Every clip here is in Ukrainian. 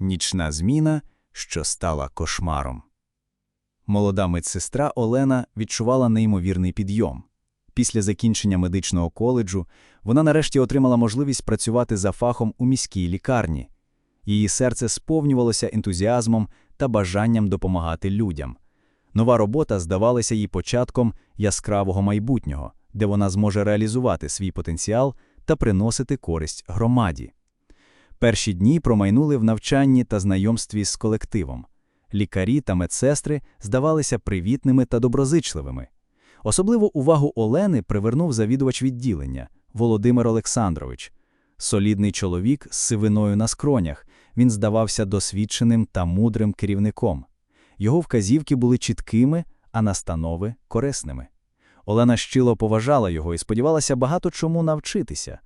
Нічна зміна, що стала кошмаром. Молода медсестра Олена відчувала неймовірний підйом. Після закінчення медичного коледжу вона нарешті отримала можливість працювати за фахом у міській лікарні. Її серце сповнювалося ентузіазмом та бажанням допомагати людям. Нова робота здавалася їй початком яскравого майбутнього, де вона зможе реалізувати свій потенціал та приносити користь громаді. Перші дні промайнули в навчанні та знайомстві з колективом. Лікарі та медсестри здавалися привітними та доброзичливими. Особливу увагу Олени привернув завідувач відділення Володимир Олександрович. Солідний чоловік з сивиною на скронях, він здавався досвідченим та мудрим керівником. Його вказівки були чіткими, а настанови корисними. Олена щило поважала його і сподівалася багато чому навчитися.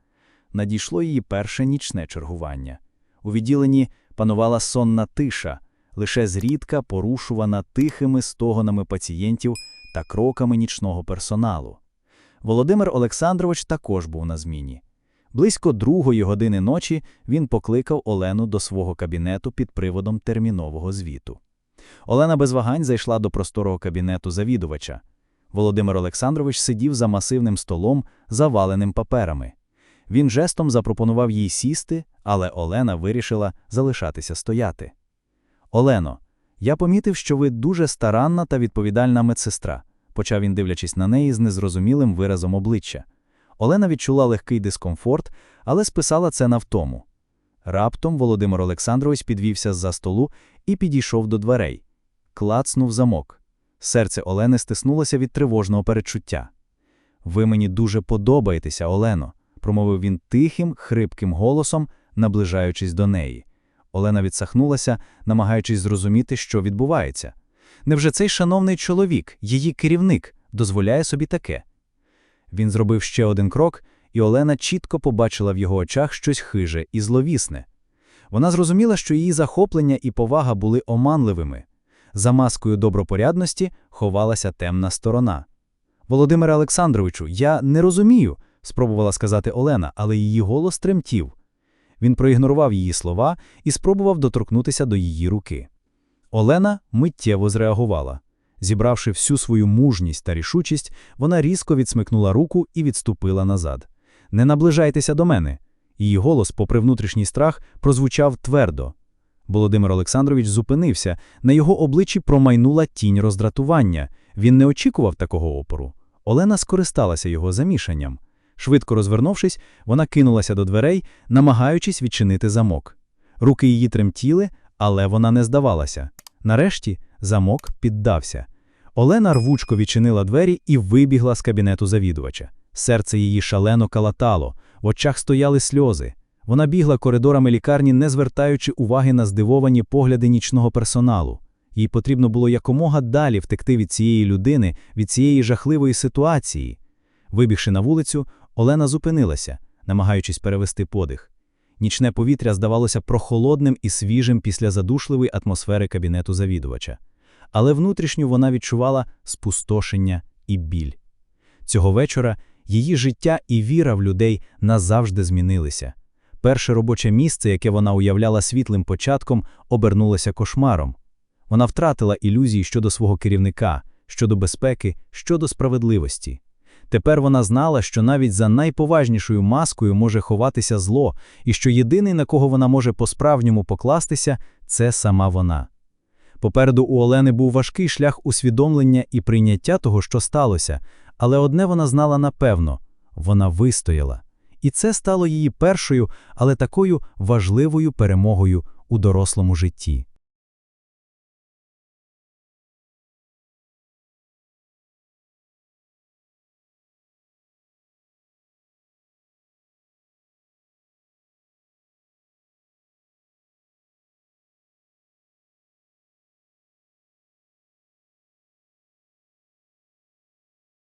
Надійшло її перше нічне чергування. У відділенні панувала сонна тиша, лише зрідка порушувана тихими стогонами пацієнтів та кроками нічного персоналу. Володимир Олександрович також був на зміні. Близько другої години ночі він покликав Олену до свого кабінету під приводом термінового звіту. Олена без вагань зайшла до просторого кабінету завідувача. Володимир Олександрович сидів за масивним столом, заваленим паперами. Він жестом запропонував їй сісти, але Олена вирішила залишатися стояти. Олено, я помітив, що ви дуже старанна та відповідальна медсестра, почав він, дивлячись на неї з незрозумілим виразом обличчя. Олена відчула легкий дискомфорт, але списала це на втому. Раптом Володимир Олександрович підвівся з-за столу і підійшов до дверей. Клацнув замок. Серце Олени стиснулося від тривожного передчуття. Ви мені дуже подобаєтеся, Олено, промовив він тихим, хрипким голосом, наближаючись до неї. Олена відсахнулася, намагаючись зрозуміти, що відбувається. Невже цей шановний чоловік, її керівник, дозволяє собі таке? Він зробив ще один крок, і Олена чітко побачила в його очах щось хиже і зловісне. Вона зрозуміла, що її захоплення і повага були оманливими. За маскою добропорядності ховалася темна сторона. Володимире Олександровичу, я не розумію, спробувала сказати Олена, але її голос тремтів. Він проігнорував її слова і спробував доторкнутися до її руки. Олена миттєво зреагувала. Зібравши всю свою мужність та рішучість, вона різко відсмикнула руку і відступила назад. Не наближайтеся до мене. Її голос, попри внутрішній страх, прозвучав твердо. Володимир Олександрович зупинився, на його обличчі промайнула тінь роздратування. Він не очікував такого опору. Олена скористалася його замішанням. Швидко розвернувшись, вона кинулася до дверей, намагаючись відчинити замок. Руки її тремтіли, але вона не здавалася. Нарешті замок піддався. Олена рвучко відчинила двері і вибігла з кабінету завідувача. Серце її шалено калатало, в очах стояли сльози. Вона бігла коридорами лікарні, не звертаючи уваги на здивовані погляди нічного персоналу. Їй потрібно було якомога далі втекти від цієї людини, від цієї жахливої ситуації. Вибігши на вулицю, Олена зупинилася, намагаючись перевести подих. Нічне повітря здавалося прохолодним і свіжим після задушливої атмосфери кабінету завідувача. Але внутрішньо вона відчувала спустошення і біль. Цього вечора її життя і віра в людей назавжди змінилися. Перше робоче місце, яке вона уявляла світлим початком, обернулося кошмаром. Вона втратила ілюзії щодо свого керівника, щодо безпеки, щодо справедливості. Тепер вона знала, що навіть за найповажнішою маскою може ховатися зло, і що єдиний, на кого вона може по-справжньому покластися, це сама вона. Попереду у Олени був важкий шлях усвідомлення і прийняття того, що сталося, але одне вона знала напевно вона вистояла. І це стало її першою, але такою важливою перемогою у дорослому житті.